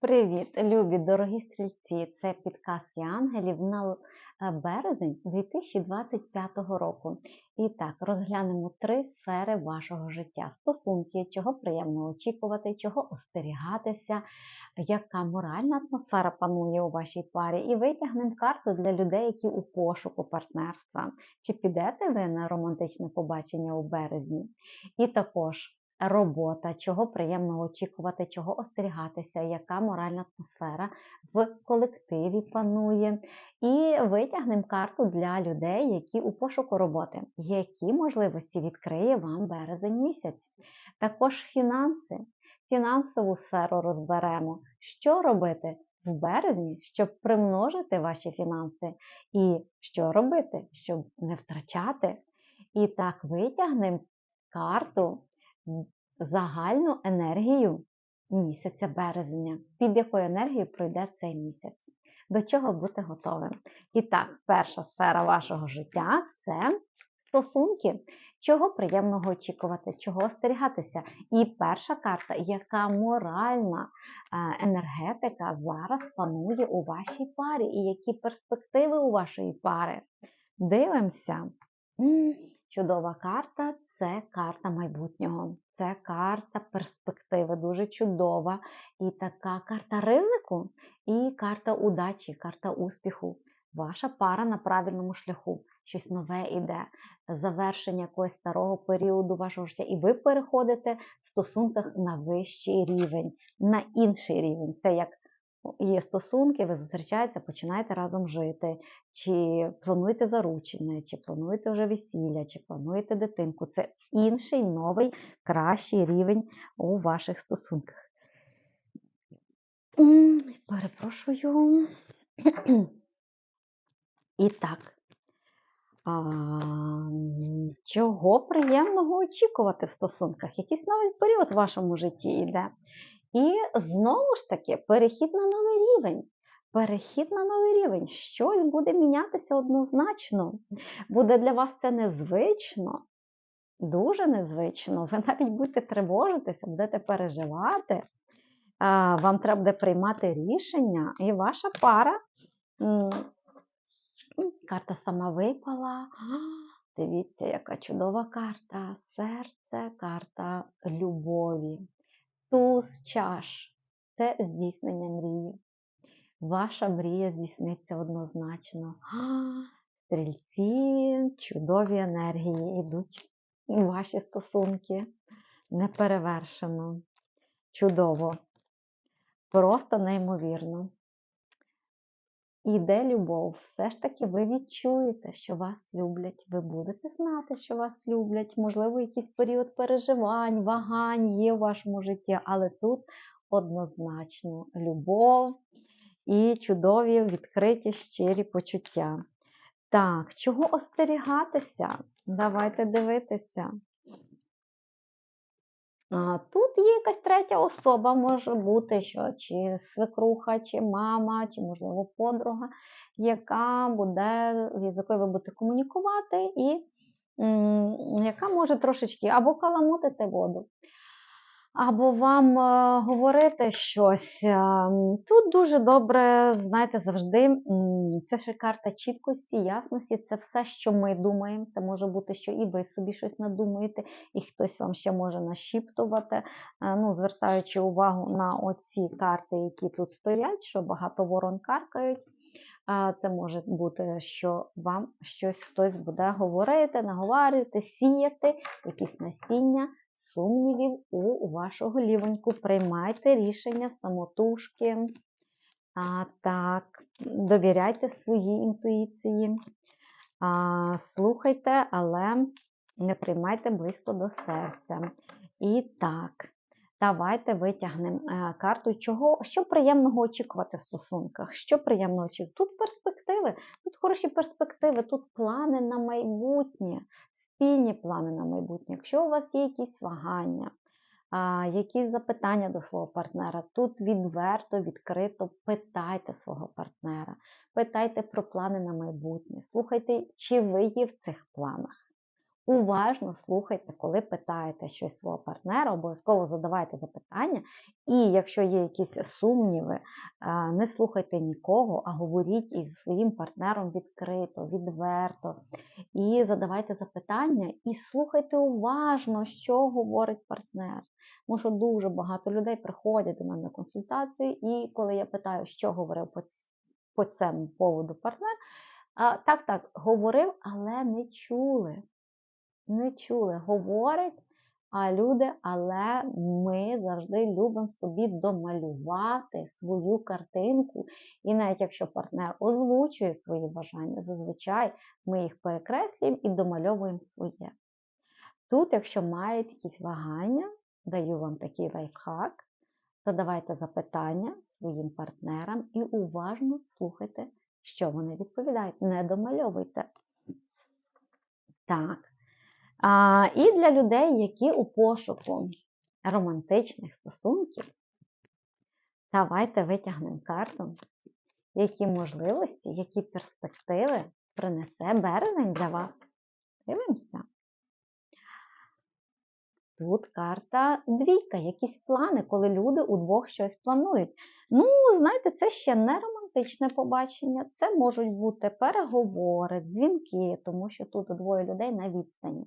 Привіт, любі дорогі стрільці! Це підказки ангелів на е, березень 2025 року. І так, розглянемо три сфери вашого життя: стосунки, чого приємно очікувати, чого остерігатися, яка моральна атмосфера панує у вашій парі, і витягнемо карту для людей, які у пошуку партнерства. Чи підете ви на романтичне побачення у березні? І також робота, чого приємно очікувати, чого остерігатися, яка моральна атмосфера в колективі панує. І витягнемо карту для людей, які у пошуку роботи, які можливості відкриє вам березень місяць. Також фінанси, фінансову сферу розберемо, що робити. В березні, щоб примножити ваші фінанси, і що робити, щоб не втрачати. І так витягнемо карту загальну енергію місяця березня, під якою енергією пройде цей місяць. До чого бути готовим? І так, перша сфера вашого життя це стосунки, чого приємного очікувати, чого остерігатися. І перша карта, яка моральна енергетика зараз панує у вашій парі, і які перспективи у вашої пари. Дивимося. Чудова карта це карта майбутнього, це карта перспективи, дуже чудова. І така карта ризику, і карта удачі, карта успіху. Ваша пара на правильному шляху, щось нове іде, завершення якогось старого періоду вашого життя, і ви переходите в стосунках на вищий рівень, на інший рівень. Це як є стосунки, ви зустрічаєтеся, починаєте разом жити, чи плануєте заручення, чи плануєте вже весілля, чи плануєте дитинку. Це інший новий, кращий рівень у ваших стосунках. Перепрошую. І так. А, Чого приємного очікувати в стосунках? Якийсь новий період в вашому житті йде. І знову ж таки, перехід на новий рівень. Перехід на новий рівень. Щось буде мінятися однозначно. Буде для вас це незвично, дуже незвично. Ви навіть будете тривожитися, будете переживати. Вам треба буде приймати рішення, і ваша пара. Карта сама випала. Дивіться, яка чудова карта. Серце, карта любові. Туз чаш це здійснення мрії. Ваша мрія здійсниться однозначно. Стрільці, чудові енергії йдуть ваші стосунки. Неперевершено. Чудово. Просто неймовірно. Іде любов, все ж таки ви відчуєте, що вас люблять. Ви будете знати, що вас люблять. Можливо, якийсь період переживань, вагань є у вашому житті, але тут однозначно любов і чудові, відкриті, щирі почуття. Так, чого остерігатися? Давайте дивитися. Тут є якась третя особа, може бути, що чи свекруха, чи мама, чи, можливо, подруга, яка буде, з якою ви будете комунікувати, і яка може трошечки або каламутити воду, або вам е, говорити щось. Ем, тут дуже добре, знаєте, завжди це ще карта чіткості, ясності, це все, що ми думаємо. Це може бути, що і ви собі щось надумаєте, і хтось вам ще може нашіптувати. Е, ну, Звертаючи увагу на оці карти, які тут стоять, що багато ворон каркають. Це може бути, що вам щось хтось буде говорити, наговарювати, сіяти, якісь насіння сумнівів вашу голівоньку. Приймайте рішення самотужки. А, Так, довіряйте своїй інтуїції. А, Слухайте, але не приймайте близько до серця. І так, давайте витягнемо е, карту, чого, що приємного очікувати в стосунках. Що приємного очікувати? Тут перспективи, тут хороші перспективи, тут плани на майбутнє спільні плани на майбутнє. Якщо у вас є якісь вагання, якісь запитання до свого партнера, тут відверто, відкрито питайте свого партнера, питайте про плани на майбутнє, слухайте, чи ви є в цих планах. Уважно слухайте, коли питаєте щось свого партнера, обов'язково задавайте запитання. І якщо є якісь сумніви, не слухайте нікого, а говоріть із своїм партнером відкрито, відверто. І задавайте запитання, і слухайте уважно, що говорить партнер. Тому що дуже багато людей приходять до мене на консультацію, і коли я питаю, що говорив по, цьому поводу партнер, а, так, так, говорив, але не чули не чули. Говорить, а люди, але ми завжди любимо собі домалювати свою картинку. І навіть якщо партнер озвучує свої бажання, зазвичай ми їх перекреслюємо і домальовуємо своє. Тут, якщо маєте якісь вагання, даю вам такий лайфхак, задавайте запитання своїм партнерам і уважно слухайте, що вони відповідають. Не домальовуйте. Так. А, і для людей, які у пошуку романтичних стосунків, давайте витягнемо карту, які можливості, які перспективи принесе березень для вас. Дивимося. Тут карта двійка, якісь плани, коли люди удвох щось планують. Ну, знаєте, це ще не романтичне побачення, це можуть бути переговори, дзвінки, тому що тут двоє людей на відстані.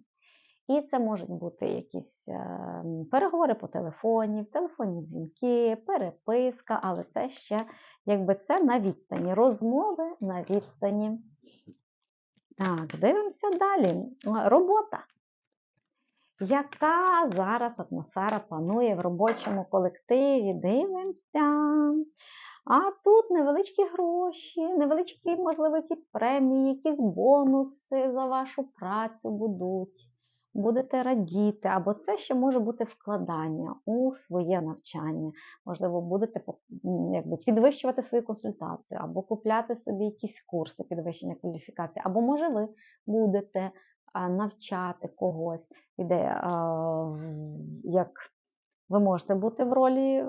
І це можуть бути якісь е, переговори по телефоні, телефонні дзвінки, переписка, але це ще якби це на відстані, розмови на відстані. Так, дивимося далі. Робота. Яка зараз атмосфера панує в робочому колективі? Дивимося. А тут невеличкі гроші, невеличкі, можливо, якісь премії, якісь бонуси за вашу працю будуть. Будете радіти, або це ще може бути вкладання у своє навчання. Можливо, будете якби, підвищувати свою консультацію, або купляти собі якісь курси підвищення кваліфікації, або, може, ви будете навчати когось, іде, як ви можете бути в ролі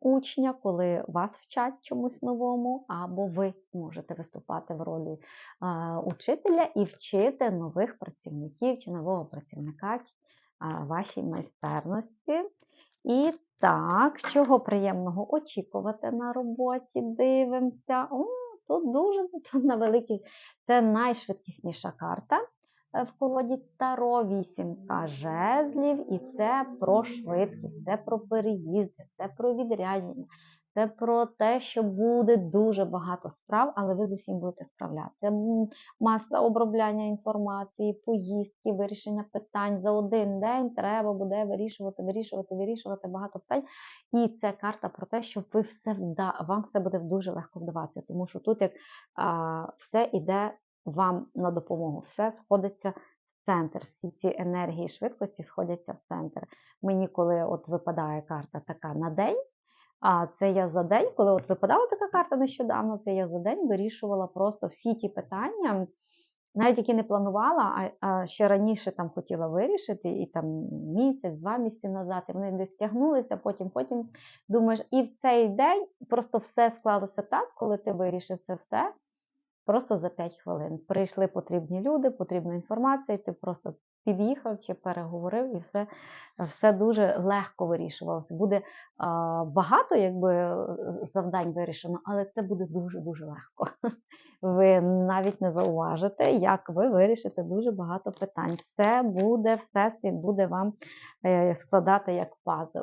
учня, коли вас вчать чомусь новому, або ви можете виступати в ролі учителя і вчити нових працівників чи нового працівника вашій майстерності. І так, чого приємного очікувати на роботі, дивимося. О, Тут дуже тут на великій, це найшвидкісніша карта. Е, в колоді Таро вісімка жезлів, і це про швидкість, це про переїзди, це про відрядження, це про те, що буде дуже багато справ, але ви з усім будете справлятися. Маса обробляння інформації, поїздки, вирішення питань. За один день треба буде вирішувати, вирішувати, вирішувати багато питань. І це карта про те, що ви все вда... вам все буде дуже легко вдаватися, тому що тут як а, все йде вам на допомогу. Все сходиться в центр. Всі ці енергії швидкості сходяться в центр. Мені, коли от випадає карта така на день, а це я за день, коли от випадала така карта нещодавно, це я за день вирішувала просто всі ті питання, навіть які не планувала, а ще раніше там хотіла вирішити, і там місяць, два місяці назад, і вони десь тягнулися, потім, потім думаєш, і в цей день просто все склалося так, коли ти вирішив це все просто за 5 хвилин. Прийшли потрібні люди, потрібна інформація, ти просто під'їхав чи переговорив, і все все дуже легко вирішувалося. Буде а, багато якби, завдань вирішено, але це буде дуже-дуже легко. Ви навіть не зауважите, як ви вирішите дуже багато питань. Все буде, все це буде вам е, складати як пазл.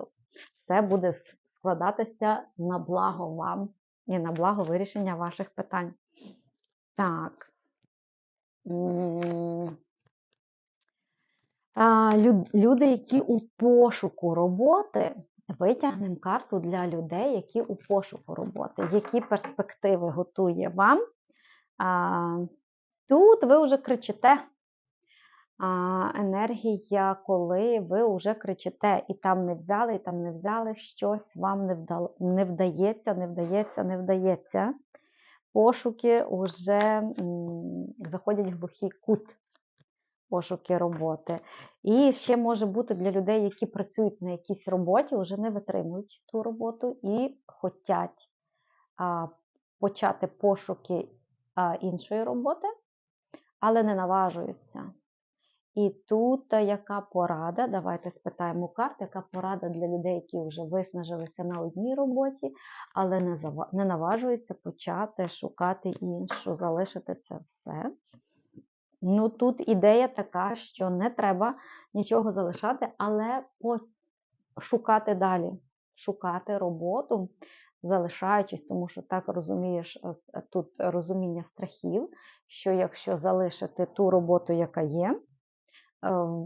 Все буде складатися на благо вам і на благо вирішення ваших питань. Так. Люди, які у пошуку роботи, витягнемо карту для людей, які у пошуку роботи, які перспективи готує вам. Тут ви вже кричите. Енергія, коли ви вже кричите, і там не взяли, і там не взяли, щось вам не вдається, не вдається, не вдається пошуки вже заходять в глухий кут пошуки роботи. І ще може бути для людей, які працюють на якійсь роботі, вже не витримують ту роботу і хочуть почати пошуки іншої роботи, але не наважуються. І тут яка порада? Давайте спитаємо карт, яка порада для людей, які вже виснажилися на одній роботі, але не, зава- не наважуються почати шукати іншу, залишити це все. Ну, тут ідея така, що не треба нічого залишати, але шукати далі, шукати роботу, залишаючись, тому що так розумієш, е, тут розуміння страхів, що якщо залишити ту роботу, яка є,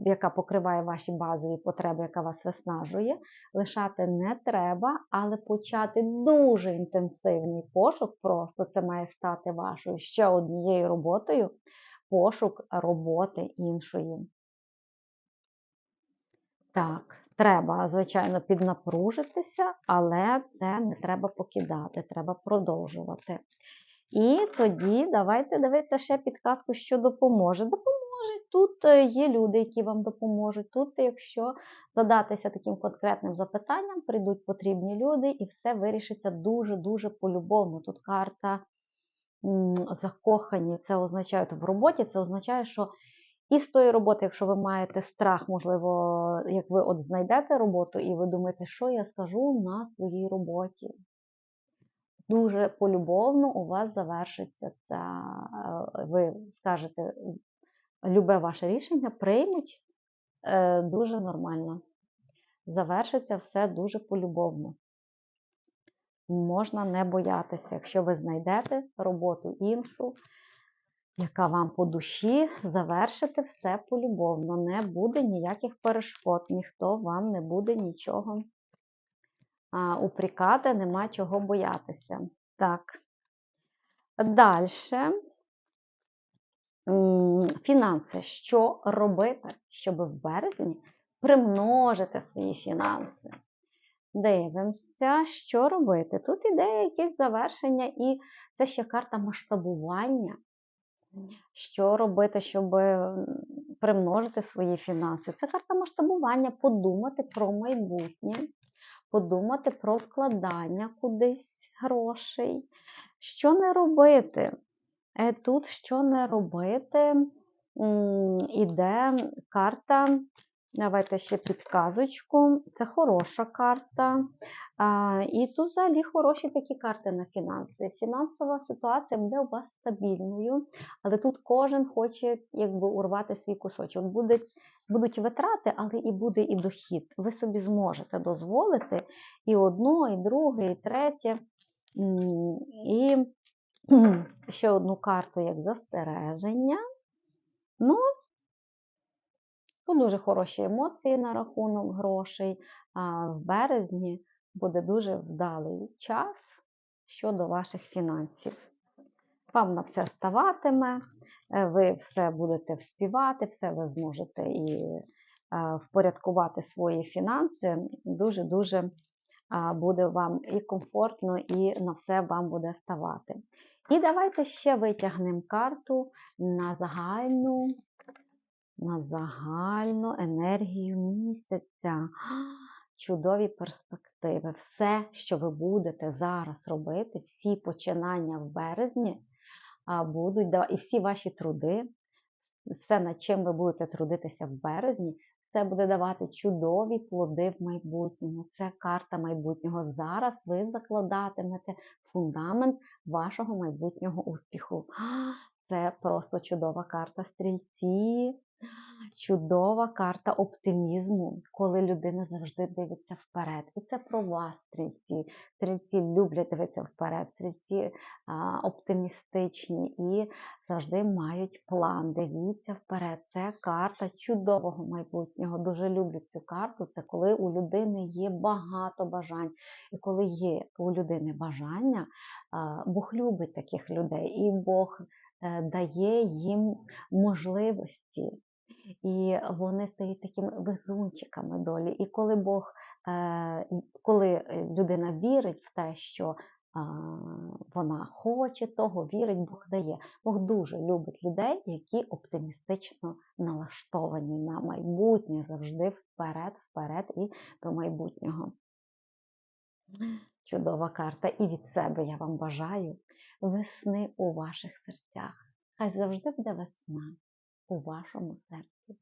яка покриває ваші базові потреби, яка вас виснажує, лишати не треба, але почати дуже інтенсивний пошук, просто це має стати вашою ще однією роботою, пошук роботи іншої. Так, треба, звичайно, піднапружитися, але це не треба покидати, треба продовжувати. І тоді давайте дивитися ще підказку, що допоможе. Допоможе. Тут е, є люди, які вам допоможуть. Тут, якщо задатися таким конкретним запитанням, прийдуть потрібні люди, і все вирішиться дуже-дуже полюбовно. Тут карта закохані, це означає в роботі, це означає, що і з тої роботи, якщо ви маєте страх, можливо, як ви от знайдете роботу, і ви думаєте, що я скажу на своїй роботі. Дуже полюбовно у вас завершиться ця, е, ви скажете, любе ваше рішення, приймуть е, дуже нормально. Завершиться все дуже полюбовно. Можна не боятися, якщо ви знайдете роботу іншу, яка вам по душі, завершити все полюбовно. Не буде ніяких перешкод, ніхто вам не буде нічого а, упрікати, нема чого боятися. Так. Далі. Фінанси. Що робити, щоб в березні примножити свої фінанси? Дивимося, що робити. Тут іде якесь завершення, і це ще карта масштабування. Що робити, щоб примножити свої фінанси? Це карта масштабування, подумати про майбутнє, подумати про вкладання кудись грошей. Що не робити? Е, тут що не робити, іде карта Давайте ще підказочку. Це хороша карта. І тут взагалі хороші такі карти на фінанси. Фінансова ситуація буде у вас стабільною, але тут кожен хоче якби урвати свій кусочок. Будуть, будуть витрати, але і буде і дохід. Ви собі зможете дозволити і одно, і друге, і третє. І ще одну карту як застереження. Ну, Тут дуже хороші емоції на рахунок грошей. А в березні буде дуже вдалий час щодо ваших фінансів. Вам на все ставатиме, е, ви все будете вспівати, все ви зможете і е, впорядкувати свої фінанси. Дуже-дуже буде вам і комфортно, і на все вам буде ставати. І давайте ще витягнемо карту на загальну на загальну енергію місяця. Чудові перспективи. Все, що ви будете зараз робити, всі починання в березні будуть, і всі ваші труди, все, над чим ви будете трудитися в березні, це буде давати чудові плоди в майбутньому. Це карта майбутнього. Зараз ви закладатимете фундамент вашого майбутнього успіху. Це просто чудова карта стрільці. Чудова карта оптимізму, коли людина завжди дивиться вперед. І це про вас, стрільці. Стрільці люблять дивитися вперед, стрільці а, оптимістичні і завжди мають план. Дивіться вперед. Це карта чудового майбутнього. Дуже люблю цю карту. Це коли у людини є багато бажань. І коли є у людини бажання, а, Бог любить таких людей, і Бог е, дає їм можливості і вони стають такими везунчиками долі. І коли Бог, е, коли е, людина вірить в те, що вона хоче того, вірить, Бог дає. Бог дуже любить людей, які оптимістично налаштовані на майбутнє, завжди вперед, вперед і до майбутнього. Чудова карта. І від себе я вам бажаю весни у ваших серцях. Хай завжди буде весна у вашому серці.